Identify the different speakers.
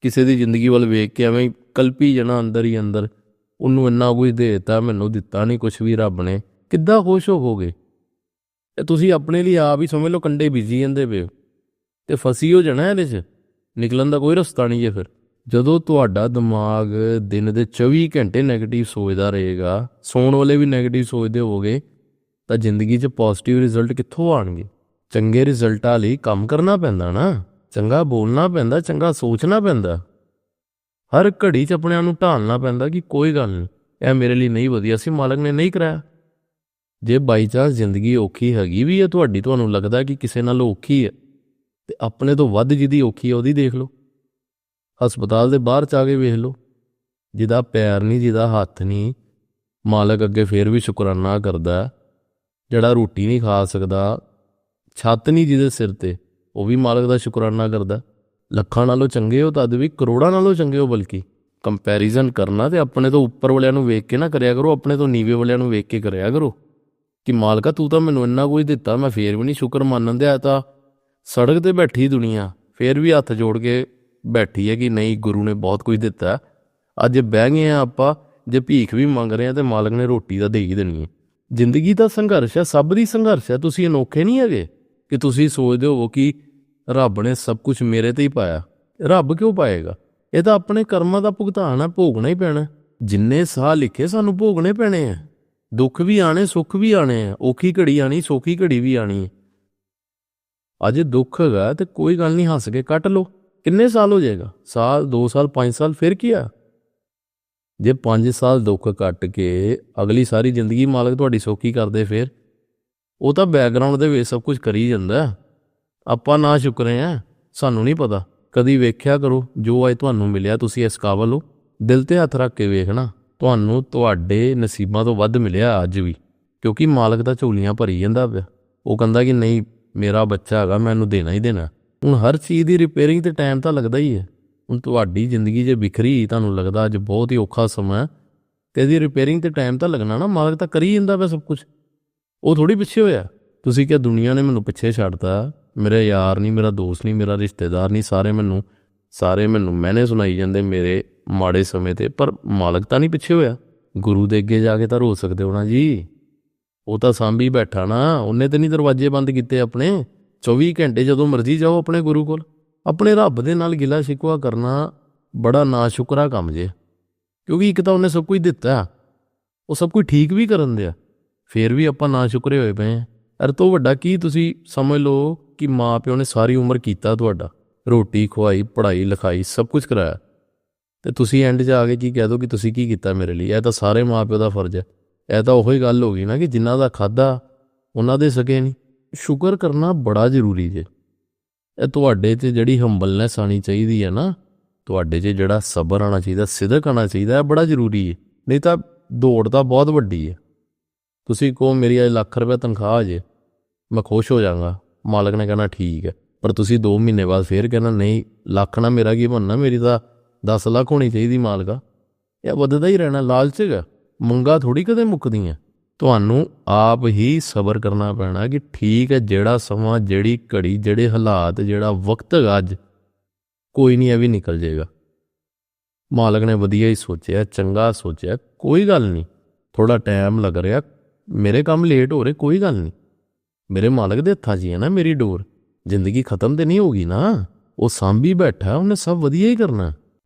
Speaker 1: ਕਿਸੇ ਦੀ ਜ਼ਿੰਦਗੀ ਵੱਲ ਵੇਖ ਕੇ ਐਵੇਂ ਹੀ ਕਲਪੀ ਜਾਣਾ ਅੰਦਰ ਹੀ ਅੰਦਰ, ਉਹਨੂੰ ਇੰਨਾ ਕੁਝ ਦੇ ਦਿੱਤਾ, ਮੈਨੂੰ ਦਿੱਤਾ ਨਹੀਂ ਕੁਝ ਵੀ ਰੱਬ ਨੇ। ਕਿੱਦਾਂ ਖੁਸ਼ ਹੋਵੋਗੇ? ਤੇ ਤੁਸੀਂ ਆਪਣੇ ਲਈ ਆਪ ਹੀ ਸਮਝ ਲਓ ਕੰਡੇ ਬੀਜੀ ਜਾਂਦੇ ਪਏ ਹੋ। ਤੇ ਫਸੀ ਹੋ ਜਾਣਾ ਇਹਦੇ 'ਚ? ਨਿਕਲਣ ਦਾ ਕੋਈ ਰਸਤਾ ਨਹੀਂ ਜੇ ਫਿਰ। ਜਦੋਂ ਤੁਹਾਡਾ ਦਿਮਾਗ ਦਿਨ ਦੇ 24 ਘੰਟੇ 네ਗੇਟਿਵ ਸੋਚਦਾ ਰਹੇਗਾ, ਸੌਣ ਵਾਲੇ ਵੀ 네ਗੇਟਿਵ ਸੋਚਦੇ ਹੋਵੋਗੇ, ਤਾਂ ਜ਼ਿੰਦਗੀ 'ਚ ਪੋਜ਼ਿਟਿਵ ਰਿਜ਼ਲਟ ਕਿੱਥੋਂ ਆਣਗੇ ਚੰਗੇ ਰਿਜ਼ਲਟਾਂ ਲਈ ਕੰਮ ਕਰਨਾ ਪੈਂਦਾ ਨਾ। ਚੰਗਾ ਬੋਲਣਾ ਪੈਂਦਾ, ਚੰਗਾ ਸੋਚਣਾ ਪੈਂਦਾ। ਹਰ ਘੜੀ 'ਚ ਆਪਣੇ ਆਪ ਨੂੰ ਢਾਲਣਾ ਪੈਂਦਾ ਕਿ ਕੋਈ ਗੱਲ ਨਹੀਂ, ਇਹ ਮੇਰੇ ਲਈ ਨਹੀਂ ਵਧੀਆ ਸੀ ਮਾਲਕ ਨੇ ਨਹੀਂ ਕਰਾਇਆ। ਜੇ ਬਾਈ ਚਾਂਸ ਜ਼ਿੰਦਗੀ ਔਖੀ ਹੈਗੀ ਵੀ ਹੈ, ਤੁਹਾਡੀ ਤੁਹਾਨੂੰ ਲੱਗਦਾ ਕਿ ਕਿਸੇ ਨਾਲ ਔਖੀ ਹੈ, ਤੇ ਆਪਣੇ ਤੋਂ ਵੱਧ ਜਿਹਦੀ ਔਖੀ ਹੈ, ਉਹਦੀ ਦੇਖ ਲਓ। ਹਸਪਤਾਲ ਦੇ ਬਾਹਰ ਚ ਆ ਕੇ ਵੇਖ ਲਓ, ਜਿਹਦਾ ਪੈਰ ਨਹੀਂ, ਜਿਹਦਾ ਹੱਥ ਨਹੀਂ, ਮਾਲਕ ਅੱਗੇ ਫੇਰ ਵੀ ਸ਼ੁਕਰਾਨਾ ਕਰਦਾ, ਜਿਹੜਾ ਰੋਟੀ ਨਹੀਂ ਖਾ ਸਕਦਾ, ਛੱਤ ਨਹੀਂ ਜਿਹਦੇ ਸਿਰ ਤੇ। ਉਹ ਵੀ ਮਾਲਕ ਦਾ ਸ਼ੁਕਰਾਨਾ ਕਰਦਾ। ਲੱਖਾਂ ਨਾਲੋਂ ਚੰਗੇ ਹੋ ਤਦ ਵੀ, ਕਰੋੜਾਂ ਨਾਲੋਂ ਚੰਗੇ ਹੋ ਬਲਕਿ ਕੰਪੈਰੀਜ਼ਨ ਕਰਨਾ ਤੇ ਆਪਣੇ ਤੋਂ ਉੱਪਰ ਵਾਲਿਆਂ ਨੂੰ ਵੇਖ ਕੇ ਨਾ ਕਰਿਆ ਕਰੋ, ਆਪਣੇ ਤੋਂ ਨੀਵੇਂ ਵਾਲਿਆਂ ਨੂੰ ਵੇਖ ਕੇ ਕਰਿਆ ਕਰੋ। ਕਿ ਮਾਲਕਾ ਤੂੰ ਤਾਂ ਮੈਨੂੰ ਇੰਨਾ ਕੁਝ ਦਿੱਤਾ, ਮੈਂ ਫੇਰ ਵੀ ਨਹੀਂ ਸ਼ੁਕਰ ਮੰਨਣ ਦਿਆ, ਤਾਂ ਸੜਕ ਤੇ ਬੈਠੀ ਦੁਨੀਆ, ਫੇਰ ਵੀ ਹੱਥ ਜੋੜ ਕੇ ਬੈਠੀ ਹੈ ਕਿ ਨਹੀਂ, ਗੁਰੂ ਨੇ ਬਹੁਤ ਕੁਝ ਦਿੱਤਾ। ਅੱਜ ਬਹਿ ਗਏ ਆ ਆਪਾਂ, ਜੇ ਭੀਖ ਵੀ ਮੰਗ ਰਹੇ ਆ ਤੇ ਮਾਲਕ ਨੇ ਰੋਟੀ ਤਾਂ ਦੇ ਹੀ ਦੇਣੀ ਹੈ। ਜ਼ਿੰਦਗੀ ਦਾ ਸੰਘਰਸ਼ ਹੈ, ਸਭ ਦੀ ਸੰਘਰਸ਼ ਹੈ, ਤੁਸੀਂ ਅਨੋਖੇ ਨਹੀਂ ਹੈਗੇ। ਕਿ ਤੁਸੀਂ ਸੋਚਦੇ ਹੋ ਕਿ ਰੱਬ ਨੇ ਸਭ ਕੁਝ ਮੇਰੇ ਤੇ ਹੀ ਪਾਇਆ। ਰੱਬ ਕਿਉਂ ਪਾਏਗਾ? ਇਹ ਤਾਂ ਆਪਣੇ ਕਰਮਾਂ ਦਾ ਭੁਗਤਾਨ ਆ, ਭੋਗਣਾ ਹੀ ਪੈਣਾ। ਜਿੰਨੇ ਸਾਹ ਲਿਖੇ ਸਾਨੂੰ ਭੋਗਣੇ ਪੈਣੇ ਆ। ਦੁੱਖ ਵੀ ਆਣੇ ਸੁੱਖ ਵੀ ਆਣੇ ਆ। ਔਖੀ ਘੜੀ ਆਣੀ ਸੌਖੀ ਘੜੀ ਵੀ ਆਣੀ ਹੈ ਅੱਜ ਦੁੱਖ ਹੈਗਾ ਤੇ ਕੋਈ ਗੱਲ ਨਹੀਂ, ਹੱਸ ਕੇ ਕੱਟ ਲਓ। ਕਿੰਨੇ ਸਾਲ ਹੋ ਜਾਏਗਾ? ਸਾਲ 2 ਸਾਲ 5 ਸਾਲ, ਫਿਰ ਕੀ ਆ? ਜੇ 5 ਸਾਲ ਦੁੱਖ ਕੱਟ ਕੇ ਅਗਲੀ ਸਾਰੀ ਜ਼ਿੰਦਗੀ ਮਾਲਕ ਤੁਹਾਡੀ ਸੌਖੀ ਕਰਦੇ ਫਿਰ। ਉਹ ਤਾਂ ਬੈਕਗ੍ਰਾਉਂਡ ਦੇ ਵਿੱਚ ਸਭ ਕੁਝ ਕਰੀ ਜਾਂਦਾ ਆਪਾਂ ਨਾ ਸ਼ੁਕਰੇ ਆ ਸਾਨੂੰ ਨਹੀਂ ਪਤਾ। ਕਦੀ ਵੇਖਿਆ ਕਰੋ ਜੋ ਅੱਜ ਤੁਹਾਨੂੰ ਮਿਲਿਆ ਤੁਸੀਂ ਇਸ ਕਾਬਲ ਹੋ। ਦਿਲ ਤੇ ਹੱਥ ਰੱਖ ਕੇ ਵੇਖਣਾ ਤੁਹਾਨੂੰ ਤੁਹਾਡੇ ਨਸੀਬਾਂ ਤੋਂ ਵੱਧ ਮਿਲਿਆ ਅੱਜ ਵੀ। ਕਿਉਂਕਿ ਮਾਲਕ ਦਾ ਝੋਲੀਆਂ ਭਰੀ ਜਾਂਦਾ ਪਿਆ। ਉਹ ਕਹਿੰਦਾ ਕਿ ਨਹੀਂ ਮੇਰਾ ਬੱਚਾ ਹੈਗਾ ਮੈਂ ਇਹਨੂੰ ਦੇਣਾ ਹੀ ਦੇਣਾ। ਹੁਣ ਹਰ ਚੀਜ਼ ਦੀ ਰਿਪੇਅਰਿੰਗ ਤੇ ਟਾਈਮ ਤਾਂ ਲੱਗਦਾ ਹੀ ਹੈ। ਹੁਣ ਤੁਹਾਡੀ ਜ਼ਿੰਦਗੀ ਜੇ ਵਿਖਰੀ ਤੁਹਾਨੂੰ ਲੱਗਦਾ ਅੱਜ ਬਹੁਤ ਹੀ ਔਖਾ ਸਮਾਂ ਹੈ, ਤੇ ਇਹਦੀ ਰਿਪੇਅਰਿੰਗ ਤੇ ਟਾਈਮ ਤਾਂ ਲੱਗਣਾ ਨਾ ਮਾਲਕ ਤਾਂ ਕਰੀ ਜਾਂਦਾ ਪਿਆ ਸਭ ਕੁਝ। ਉਹ ਥੋੜੀ ਪਿੱਛੇ ਹੋਇਆ। ਤੁਸੀਂ ਕਿਹਾ ਦੁਨੀਆ ਨੇ ਮੈਨੂੰ ਪਿੱਛੇ ਛੱਡਤਾ। ਮੇਰੇ ਯਾਰ ਨਹੀਂ, ਮੇਰਾ ਦੋਸਤ ਨਹੀਂ, ਮੇਰਾ ਰਿਸ਼ਤੇਦਾਰ ਨਹੀਂ, ਸਾਰੇ ਮੈਨੂੰ ਸਾਰੇ ਮੈਨੂੰ ਮੈਨੇ ਸੁਣਾਈ ਜਾਂਦੇ ਮੇਰੇ ਮਾੜੇ ਸਮੇਂ ਤੇ, ਪਰ ਮਾਲਕ ਤਾਂ ਨਹੀਂ ਪਿੱਛੇ ਹੋਇਆ। ਗੁਰੂ ਦੇ ਅੱਗੇ ਜਾ ਕੇ ਤਾਂ ਰੋ ਸਕਦੇ ਹੋ ਨਾ ਜੀ। ਉਹ ਤਾਂ ਸਾਂਭੀ ਬੈਠਾ ਨਾ। ਉਹਨੇ ਤੇ ਨਹੀਂ ਦਰਵਾਜ਼ੇ ਬੰਦ ਕੀਤੇ ਆਪਣੇ। 24 ਘੰਟੇ ਜਦੋਂ ਮਰਜ਼ੀ ਜਾਓ ਆਪਣੇ ਗੁਰੂ ਕੋਲ। ਆਪਣੇ ਰੱਬ ਦੇ ਨਾਲ ਗਿਲਾ ਸ਼ਿਕਵਾ ਕਰਨਾ ਬੜਾ ਨਾਸ਼ੁਕਰਾ ਕੰਮ ਜੇ। ਕਿਉਂਕਿ ਇੱਕ ਤਾਂ ਉਹਨੇ ਸਭ ਕੁਝ ਦਿੱਤਾ। ਉਹ ਸਭ ਕੁਝ ਠੀਕ ਵੀ ਕਰਨ ਦਿਆ। ਫੇਰ ਵੀ ਆਪਾਂ ਨਾ ਸ਼ੁਕਰੇ ਹੋਏ ਪਏ ਆ ਅਰ ਤੋਂ ਵੱਡਾ ਕੀ ਤੁਸੀਂ ਸਮਝ ਲਓ ਕਿ ਮਾਂ ਪਿਓ ਨੇ ਸਾਰੀ ਉਮਰ ਕੀਤਾ ਤੁਹਾਡਾ। ਰੋਟੀ ਖਵਾਈ ਪੜ੍ਹਾਈ, ਲਿਖਾਈ, ਸਭ ਕੁਝ ਕਰਾਇਆ। ਤੇ ਤੁਸੀਂ ਐਂਡ 'ਚ ਆ ਕੇ ਕੀ ਕਹਿ ਦੋ ਕਿ ਤੁਸੀਂ ਕੀ ਕੀਤਾ ਮੇਰੇ ਲਈ? ਇਹ ਤਾਂ ਸਾਰੇ ਮਾਂ ਪਿਓ ਦਾ ਫਰਜ਼ ਹੈ। ਇਹ ਤਾਂ ਉਹੀ ਗੱਲ ਹੋ ਗਈ ਨਾ ਕਿ ਜਿਨ੍ਹਾਂ ਦਾ ਖਾਦਾ ਉਹਨਾਂ ਦੇ ਸਕੇ ਨਹੀਂ। ਸ਼ੁਕਰ ਕਰਨਾ ਬੜਾ ਜ਼ਰੂਰੀ ਜੇ। ਇਹ ਤੁਹਾਡੇ 'ਚ ਜਿਹੜੀ ਹੰਬਲਨੈਸ ਆਣੀ ਚਾਹੀਦੀ ਹੈ ਨਾ, ਤੁਹਾਡੇ 'ਚ ਜਿਹੜਾ ਸਬਰ ਆਣਾ ਚਾਹੀਦਾ, ਸਿਦਕ ਆਣਾ ਚਾਹੀਦਾ, ਇਹ ਬੜਾ ਜ਼ਰੂਰੀ ਹੈ। ਨਹੀਂ ਤਾਂ ਦੌੜ ਤਾਂ ਬਹੁਤ ਵੱਡੀ ਹੈ। ਤੁਸੀਂ ਕਹੋ ਮੇਰੀ ਅੱਜ ਲੱਖ ਰੁਪਏ ਤਨਖਾਹ ਆ ਜੇ, ਮੈਂ ਖੁਸ਼ ਹੋ ਜਾਵਾਂਗਾ। ਮਾਲਕ ਨੇ ਕਹਿਣਾ ਠੀਕ ਹੈ, ਪਰ ਤੁਸੀਂ 2 ਮਹੀਨੇ ਬਾਅਦ ਫੇਰ ਕਹਿਣਾ, ਨਹੀਂ, ਲੱਖ ਨਾ ਮੇਰਾ ਕੀ ਬਣਨਾ, ਮੇਰੀ ਤਾਂ 10 ਲੱਖ ਹੋਣੀ ਚਾਹੀਦੀ ਮਾਲਕਾ। ਇਹ ਵੱਧਦਾ ਹੀ ਰਹਿਣਾ ਲਾਲਚ ਹੈਗਾ ਮੰਗਾ ਥੋੜੀ ਕਦੇ ਮੁੱਕਦੀਆਂ। ਤੁਹਾਨੂੰ ਆਪ ਹੀ ਸਬਰ ਕਰਨਾ ਪੈਣਾ ਕਿ ਠੀਕ ਹੈ, ਜਿਹੜਾ ਸਮਾਂ, ਜਿਹੜੀ ਘੜੀ, ਜਿਹੜੇ ਹਾਲਾਤ, ਜਿਹੜਾ ਵਕਤ ਹੈਗਾ ਅੱਜ, ਕੋਈ ਨਹੀਂ, ਇਹ ਵੀ ਨਿਕਲ ਜਾਏਗਾ। ਮਾਲਕ ਨੇ ਵਧੀਆ ਹੀ ਸੋਚਿਆ, ਚੰਗਾ ਸੋਚਿਆ, ਕੋਈ ਗੱਲ ਨਹੀਂ। ਥੋੜਾ ਟਾਈਮ ਲੱਗ ਰਿਹਾ ਮੇਰੇ ਕੰਮ ਲੇਟ ਹੋ ਰਹੇ, ਕੋਈ ਗੱਲ ਨਹੀਂ। ਮੇਰੇ ਮਾਲਕ ਦੇ ਹੱਥਾਂ 'ਚ ਹੀ ਹੈ ਨਾ ਮੇਰੀ ਡੋਰ। ਜ਼ਿੰਦਗੀ ਖਤਮ ਤੇ ਨਹੀਂ ਹੋਗੀ ਨਾ। ਉਹ ਸਾਂਭੀ ਬੈਠਾ, ਉਹਨੇ ਸਭ ਵਧੀਆ ਹੀ ਕਰਨਾ।